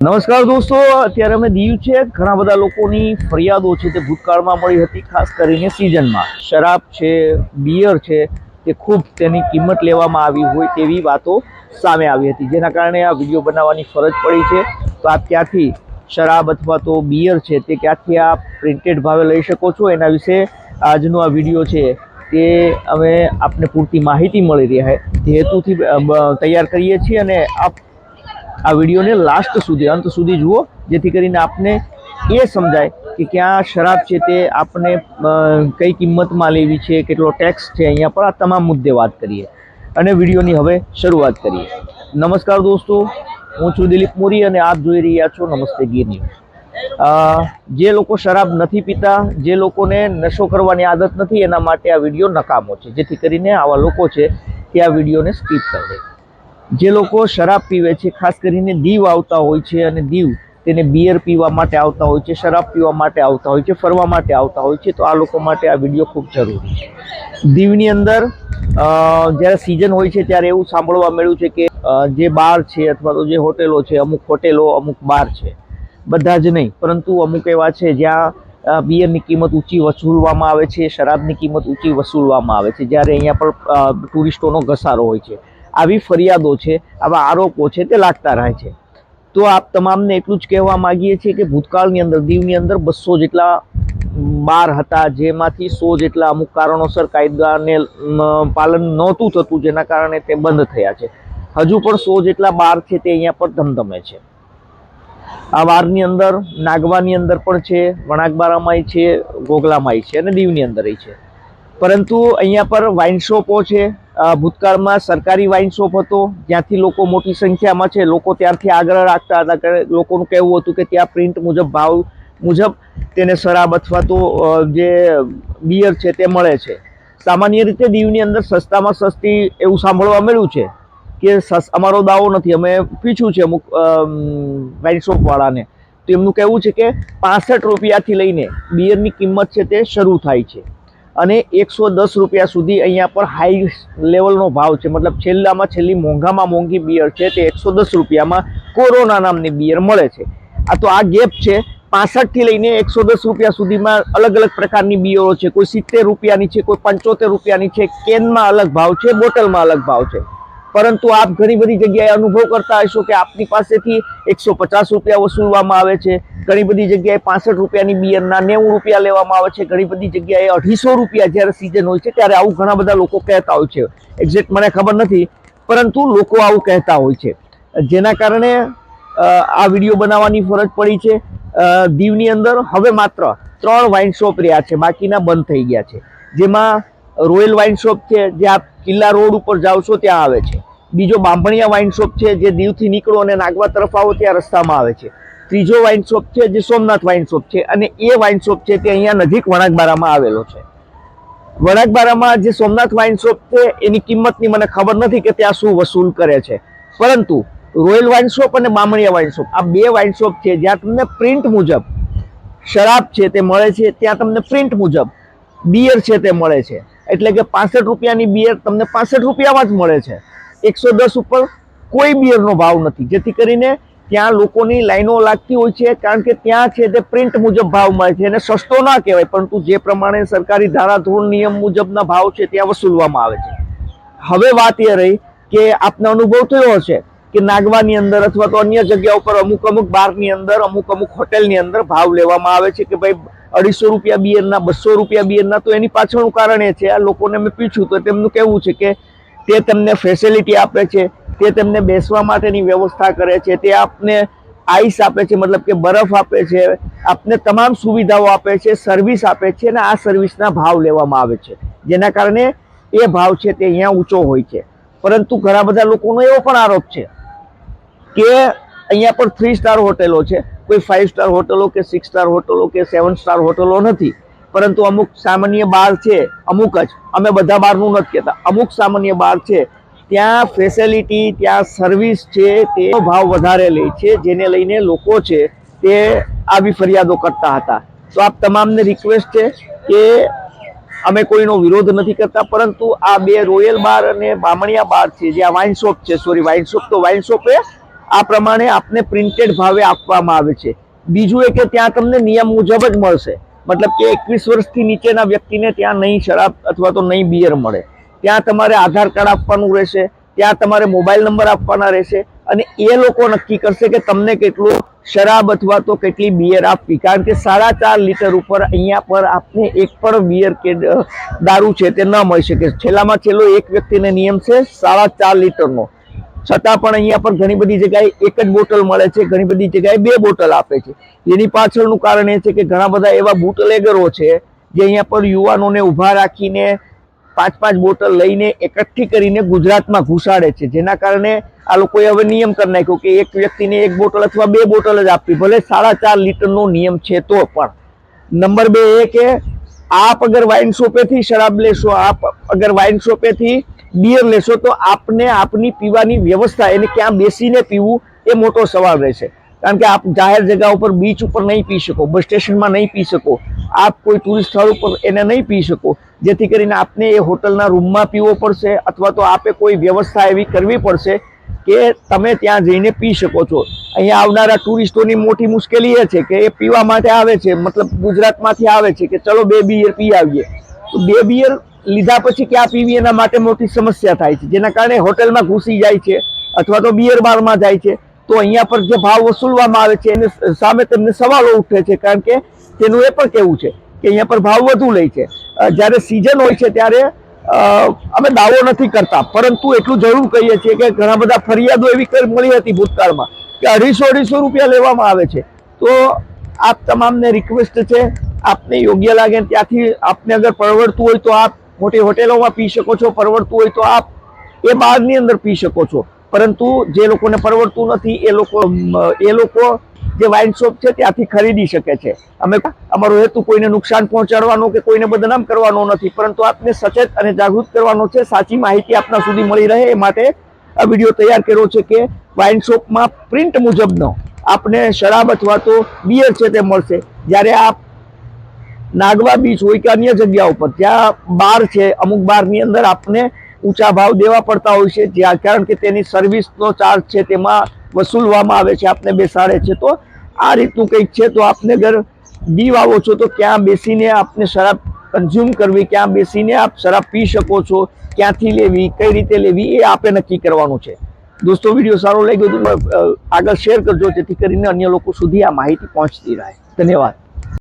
નમસ્કાર દોસ્તો, અત્યારે અમે દીવ છે. ઘણા બધા લોકોની ફરિયાદો છે તે ભૂતકાળમાં મળી હતી, ખાસ કરીને સિઝનમાં શરાબ છે બિયર છે, તે ખૂબ તેની કિંમત લેવામાં આવી હોય તેવી વાતો સામે આવી હતી. જેના કારણે આ વીડિયો બનાવવાની ફરજ પડી છે. તો આપ ક્યાંથી શરાબ અથવા તો બિયર છે તે ક્યાંથી આપ પ્રિન્ટેડ ભાવે લઈ શકો છો? એના વિશે આજનો આ વીડિયો છે તે અમે આપને પૂરતી માહિતી મળી રહે, હેતુથી તૈયાર કરીએ છીએ અને આપ આ વિડીયોને લાસ્ટ સુધી, અંત સુધી જુઓ, જેથી કરીને આપને એ સમજાય કે ક્યાં શરાબ છે તે આપણે કઈ કિંમતમાં લેવી છે, કેટલો ટેક્સ છે અહીંયા પર, આ તમામ મુદ્દે વાત કરીએ. અને વિડીયોની હવે શરૂઆત કરીએ. નમસ્કાર દોસ્તો, હું છું દિલીપ મોરી અને આપ જોઈ રહ્યા છો નમસ્તે ગીર જે લોકો શરાબ નથી પીતા, જે લોકોને નશો કરવાની આદત નથી, એના માટે આ વીડિયો નકામો છે. જેથી કરીને આવા લોકો છે તે આ વિડીયોને સ્કીપ કરી દે. જે લોકો શરાબ પીવે છે, ખાસ કરીને દીવ આવતા હોય છે અને દીવ તેને બિયર પીવા માટે આવતા હોય છે, શરાબ પીવા માટે આવતા હોય છે, ફરવા માટે આવતા હોય છે, તો આ લોકો માટે આ વીડિયો ખૂબ જરૂરી છે. દીવની અંદર જ્યારે સિઝન હોય છે ત્યારે એવું સાંભળવા મળ્યું છે કે જે બાર છે અથવા તો જે હોટેલો છે, અમુક હોટેલો, અમુક બાર છે. બધા જ નહીં, પરંતુ અમુક એવા છે જ્યાં બિયરની કિંમત ઊંચી વસૂલવામાં આવે છે, શરાબની કિંમત ઊંચી વસૂલવામાં આવે છે, જ્યારે અહીંયા પર ટુરિસ્ટોનો ઘસારો હોય છે. આવી ફરિયાદો છે, આવા આરોપો છે તે લાગતા રહે છે. તો આપ તમામને એટલું જ કહેવા માંગીએ છીએ કે ભૂતકાળની અંદર, દીવની અંદર બસો જેટલા બાર હતા, જેમાંથી સો જેટલા અમુક કારણોસર કાયદાને પાલન નહોતું થતું, જેના કારણે તે બંધ થયા છે. હજુ પણ સો જેટલા બાર છે તે અહીંયા પર ધમધમે છે. આ વારની અંદર, નાગવાની અંદર પણ છે, વણાકબારામાંય છે, ગોગલામાંય છે અને દીવની અંદર છે. પરંતુ અહીંયા પર વાઇન શોપો છે. ભૂતકાળમાં સરકારી વાઇન શોપ હતો. જ્યાંથી લોકો મોટી સંખ્યામાં છે. લોકો ત્યારથી આગ્રહ રાખતા હતા કે લોકોનું કહેવું હતું કે ત્યાં પ્રિન્ટ મુજબ ભાવ મુજબ તેને શરાબ અથવા તો જે બિયર છે તે મળે છે. સામાન્ય રીતે દીવની અંદર સસ્તામાં સસ્તી એવું સાંભળવા મળ્યું છે કે અમારો દાવો નથી. અમે પીછ્યું છે અમુક વાઇન શોપવાળાને તો એમનું કહેવું છે કે પાસઠ રૂપિયાથી લઈને બિયરની કિંમત છે તે શરૂ થાય છે. અને એકસો દસ રૂપિયા સુધી અહીંયા પર હાઈ લેવલનો ભાવ છે. મતલબ છેલ્લામાં છેલ્લી મોંઘામાં મોંઘી બિયર છે તે એકસો દસ રૂપિયામાં કોરોના નામની બિયર મળે છે. આ તો આ ગેપ છે. પાસઠથી લઈને એકસો દસ રૂપિયા સુધીમાં અલગ અલગ પ્રકારની બિયરો છે. કોઈ સિત્તેર રૂપિયાની છે, કોઈ પંચોતેર રૂપિયાની છે. કેનમાં અલગ ભાવ છે, બોટલમાં અલગ ભાવ છે. પરંતુ આપ ઘણી બધી જગ્યાએ અનુભવ કરતા હશો કે આપની પાસેથી એકસો પચાસ રૂપિયા વસૂલવામાં આવે છે. ઘણી બધી જગ્યાએ પાસઠ રૂપિયાની બિયરના નેવું રૂપિયા લેવામાં આવે છે. ઘણી બધી જગ્યાએ અઢીસો રૂપિયા જ્યારે સિઝન હોય છે ત્યારે આવું ઘણા બધા લોકો કહેતા હોય છે. એક્ઝેક્ટ મને ખબર નથી, પરંતુ લોકો આવું કહેતા હોય છે. જેના કારણે આ વીડિયો બનાવવાની ફરજ પડી છે. દીવની અંદર હવે માત્ર ત્રણ વાઇન શોપ રહ્યા છે. બાકીના બંધ થઈ ગયા છે. જેમાં રોયલ વાઇન શોપ છે, જે આપ કિલ્લા રોડ ઉપર જાઓ છો ત્યાં આવે છે. બીજો બાંભણિયા વાઇન શોપ છે, જે દીવથી નીકળો અને નાગવા તરફ આવો ત્યાં રસ્તામાં આવે છે. ત્રીજો વાઇન શોપ છે, જે સોમનાથ વાઇન શોપ છે, અને એ વાઇન શોપ છે, તે અહીંયા નજીક વણાકબારામાં આવેલો છે. વણાકબારામાં જે સોમનાથ વાઇન શોપ છે, એની કિંમતની મને ખબર નથી કે ત્યાં શું વસૂલ કરે છે. પરંતુ રોયલ વાઇન શોપ અને બામણિયા વાઇન શોપ, આ બે વાઇન શોપ છે, જ્યાં તમને પ્રિન્ટ મુજબ શરાબ છે તે મળે છે, ત્યાં તમને પ્રિન્ટ મુજબ બિયર છે તે મળે છે. એટલે કે પાસઠ રૂપિયાની બિયર તમને પાસઠ રૂપિયામાં જ મળે છે. એકસો દસ ઉપર કોઈ બિયરનો ભાવ નથી. જેથી કરીને ત્યાં લોકોની લાઈનો લાગતી હોય છે, કારણ કે ત્યાં છે તે પ્રિન્ટ મુજબ ભાવ મળે છે. અને સસ્તો ના કહેવાય, પરંતુ જે પ્રમાણે સરકારી ધારાધોરણ નિયમ મુજબના ભાવ છે ત્યાં વસૂલવામાં આવે છે. હવે વાત એ રહી કે આપને અનુભવ થયો હશે કે નાગવાની અંદર અથવા તો અન્ય જગ્યાઓ પર અમુક અમુક બારની અંદર, અમુક અમુક હોટેલની અંદર ભાવ લેવામાં આવે છે કે ભાઈ અઢીસો રૂપિયા બિયરના, બસો રૂપિયા બિયરના, તો એની પાછળનું કારણ એ છે. આ લોકોને મેં પૂછ્યું, તો તેમનું કહેવું છે કે તે તમને ફેસિલિટી આપે છે, તે તેમને બેસવા માટેની વ્યવસ્થા કરે છે, તે આપને આઈસ આપે છે, મતલબ કે બરફ આપે છે, આપને તમામ સુવિધાઓ આપે છે સર્વિસ આપે છે અને આ સર્વિસના ભાવ લેવામાં આવે છે. જેના કારણે એ ભાવ છે તે અહીંયા ઊંચો હોય છે. પરંતુ ઘણા બધા લોકોનો એવો પણ આરોપ છે કે અહીંયા પણ થ્રી સ્ટાર હોટેલો છે. કોઈ ફાઇવ સ્ટાર હોટલો કે સિક્સ સ્ટાર હોટલો કે સેવન સ્ટાર હોટલો નથી. પરંતુ અમુક સામાન્ય બાર છે, અમુક જ. અમે બધા બારનું નથી કહેતા. અમુક સામાન્ય બાર છે. ત્યાં ફેસિલિટી ત્યાં સર્વિસ છે તે ભાવ વધારે લે છે, જેને લઈને લોકો છે, તે આવી ફરિયાદો કરતા હતા. તો આપ તમામને રિક્વેસ્ટ છે કે અમે કોઈનો વિરોધ નથી કરતા, પરંતુ આ બે રોયલ બાર અને બામણિયા બાર છે, જે આ વાઇન શોપ છે. સોરી વાઇન શોપ તો વાઇન શોપ એ આ પ્રમાણે આપને પ્રિન્ટેડ ભાવે આપવામાં આવે છે. બીજું એ કે ત્યાં તમને નિયમ મુજબ જ મળશે. મતલબ કે એકવીસ વર્ષથી નીચેના વ્યક્તિને ત્યાં નહીં શરાબ અથવા તો નહીં બિયર મળે. ત્યાં તમારે આધાર કાર્ડ આપવાનું રહેશે, ત્યાં તમારે મોબાઈલ નંબર આપવાના રહેશે અને એ લોકો નક્કી કરશે કે તમને કેટલું શરાબ અથવા તો કેટલી બિયર આપવી. કારણ કે સાડા ચાર લીટર ઉપર અહીંયા પર આપને એક પણ બિયર કે દારૂ છે તે ન મળી શકે. છેલ્લામાં છેલ્લો એક વ્યક્તિને નિયમ છે સાડા ચાર લીટરનો. છતાં પણ અહીંયા પર ઘણી બધી જગ્યાએ એક જ બોટલ મળે છે, ઘણી બધી જગ્યાએ બે બોટલ આપે છે. એની પાછળનું કારણ એ છે કે ઘણા બધા એવા બુટલેગરો છે જે અહીંયા પર યુવાનોને ઊભા રાખીને પાંચ પાંચ બોટલ લઈને એકઠી કરીને ગુજરાતમાં ઘુસાડે છે. જેના કારણે આ લોકોએ હવે નિયમ કરી નાખ્યો કે એક વ્યક્તિને એક બોટલ અથવા બે બોટલ જ આપવી, ભલે સાડા ચાર લીટરનો નિયમ છે તો પણ. નંબર બે એ કે આપ અગર વાઇન શોપેથી શરાબ લેશો, આપ અગર વાઇન શોપેથી બિયર લેશો તો આપને આપની પીવાની વ્યવસ્થા એને ક્યાં બેસીને પીવું એ મોટો સવાલ રહેશે કારણ કે આપ જાહેર જગા ઉપર બીચ ઉપર નહીં પી શકો, બસ સ્ટેશનમાં નહીં પી શકો, આપ કોઈ ટુરિસ્ટ સ્થળ ઉપર એને નહીં પી શકો. જેથી કરીને આપને એ હોટલના રૂમમાં પીવો પડશે અથવા તો આપે કોઈ વ્યવસ્થા એવી કરવી પડશે કે તમે ત્યાં જઈને પી શકો છો. અહીંયા આવનારા ટુરિસ્ટોની મોટી મુશ્કેલી એ છે કે એ પીવા માટે આવે છે, મતલબ ગુજરાતમાંથી આવે છે કે ચલો બે બિયર પી આવીએ. તો બે બિયર લીધા પછી ક્યાં પીવી એના માટે મોટી સમસ્યા થાય છે. જેના કારણે હોટેલમાં ઘૂસી જાય છે અથવા તો બિયર બારમાં જાય છે. તો અહીંયા પર જે ભાવ વસૂલવામાં આવે છે એને સામે તેમને સવાલો ઉઠે છે. કારણ કે તેનું એ પણ કહેવું છે કે અહીંયા પર ભાવ વધુ લે છે. જ્યારે સિઝન હોય છે ત્યારે અમે દાવો નથી કરતા. પરંતુ એટલું જરૂર કહીએ છીએ કે ઘણા બધા ફરિયાદો એવી મળી હતી ભૂતકાળમાં કે અઢીસો અઢીસો રૂપિયા લેવામાં આવે છે. તો આપ તમામને રિક્વેસ્ટ છે, આપને યોગ્ય લાગે ત્યાંથી આપને અગર પરવડતું હોય તો આપ મોટી હોટેલોમાં પી શકો છો, પરવડતું હોય તો આપ એ બારની અંદર પી શકો છો. પરંતુ જે લોકોને પરવડતું નથી, એ લોકો એ લોકો જે વાઇન શોપ છે ત્યાંથી ખરીદી શકે છે. અમે અમારો હેતુ કોઈને નુકસાન પહોંચાડવાનો કે કોઈને બદનામ કરવાનો નથી, પરંતુ આપને સચેત અને જાગૃત કરવાનો છે. સાચી માહિતી આપના સુધી મળી રહે એ માટે આ વીડિયો તૈયાર કર્યો છે કે વાઇન શોપમાં પ્રિન્ટ મુજબનો આપને શરાબ અથવા તો બિયર છે તે મળશે. જ્યારે આપ નાગવા બીચ હોય કે અન્ય જગ્યા ઉપર ત્યાં બાર છે, અમુક બારની અંદર આપને ઊંચા ભાવ દેવા પડતા હોય છે, જ્યાં કારણ કે તેની સર્વિસનો ચાર્જ છે તેમાં વસૂલવામાં આવે છે, આપને બેસાડે છે. તો આ રીતનું કંઈક છે, તો આપને ઘર દીવ આવો છો, તો ક્યાં બેસીને આપને શરાબ કન્ઝ્યુમ કરવી ક્યાં બેસીને આપ શરાબ પી શકો છો, ક્યાંથી લેવી, કઈ રીતે લેવી, એ આપે નક્કી કરવાનું છે. દોસ્તો, વીડિયો સારો લાગ્યો તો આગળ શેર કરજો, જેથી કરીને અન્ય લોકો સુધી આ માહિતી પહોંચતી રહે. ધન્યવાદ.